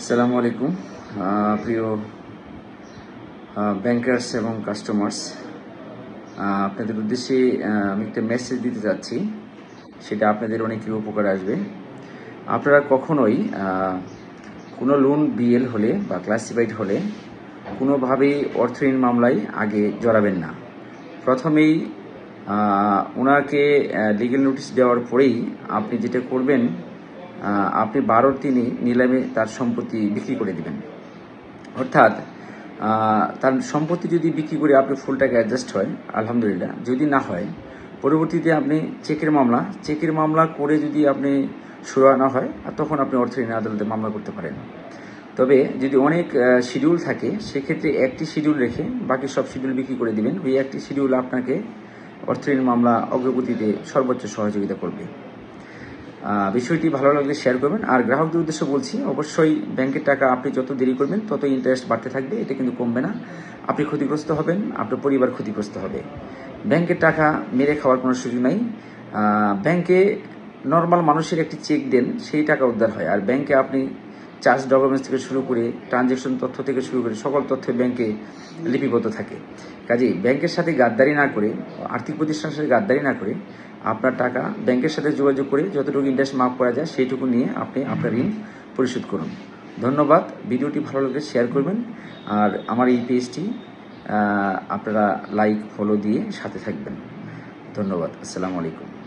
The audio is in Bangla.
আসসালামু আলাইকুম প্রিয় ব্যাংকার্স এবং কাস্টমার্স আপনাদের উদ্দেশ্যে আমি একটা মেসেজ দিতে চাচ্ছি সেটা আপনাদের অনেকই উপকার আসবে। আপনারা কখনোই কোনো লোন বিএল হলে বা ক্লাসিফাইড হলে কোনোভাবেই অর্থঋণ মামলায় আগে জড়াবেন না। প্রথমেই ওনাকে লিগেল নোটিশ দেওয়ার পরেই আপনি যেটা করবেন আপনি বারোর তিনি নিলামে তার সম্পত্তি বিক্রি করে দিবেন। অর্থাৎ তার সম্পত্তি যদি বিক্রি করে আপনি ফুল টাকা অ্যাডজাস্ট হয়, আলহামদুলিল্লাহ। যদি না হয়, পরবর্তীতে আপনি চেকের মামলা চেকের মামলা করে যদি আপনি সুরা না হয় তখন আপনি অর্থঋণ আদালতে মামলা করতে পারেন। তবে যদি অনেক শিডিউল থাকে, সেক্ষেত্রে একটি শিডিউল রেখে বাকি সব শিডিউল বিক্রি করে দিবেন। ওই একটি শিডিউল আপনাকে অর্থঋণ মামলা অগ্রগতিতে সর্বোচ্চ সহযোগিতা করবে। বিষয়টি ভালো লাগলে শেয়ার করবেন। আর গ্রাহকদের উদ্দেশ্যে বলছি, অবশ্যই ব্যাংকের টাকা আপনি যত দেরি করবেন তত ইন্টারেস্ট বাড়তে থাকবে। এটা কিন্তু কমবে না। আপনি ক্ষতিগ্রস্ত হবেন, আপনার পরিবার ক্ষতিগ্রস্ত হবে। ব্যাংকের টাকা মেরে খাওয়ার কোনো সুযোগ নাই। ব্যাংকে নর্মাল মানুষের একটি চেক দেন, সেই টাকা উদ্ধার হয়। আর ব্যাংকে আপনি চার্জ ডকুমেন্টস থেকে শুরু করে ট্রানজ্যাকশন তথ্য থেকে শুরু করে সকল তথ্য ব্যাংকে লিপিবদ্ধ থাকে। কাজেই ব্যাংকের সাথে গাদ্দারি না করে, আর্থিক প্রতিষ্ঠানের সাথে গাদ্দারি না করে আপনার টাকা ব্যাংকের সাথে যোগাযোগ করে যতটুকু ইন্টারেস্ট মাফ করা যায় সেইটুকু নিয়ে আপনি আপনার ঋণ পরিশোধ করুন। ধন্যবাদ। ভিডিওটি ভালো লাগলে শেয়ার করবেন। আর আমার এই পেজটি আপনারা লাইক ফলো দিয়ে সাথে থাকবেন। ধন্যবাদ। আসসালামু আলাইকুম।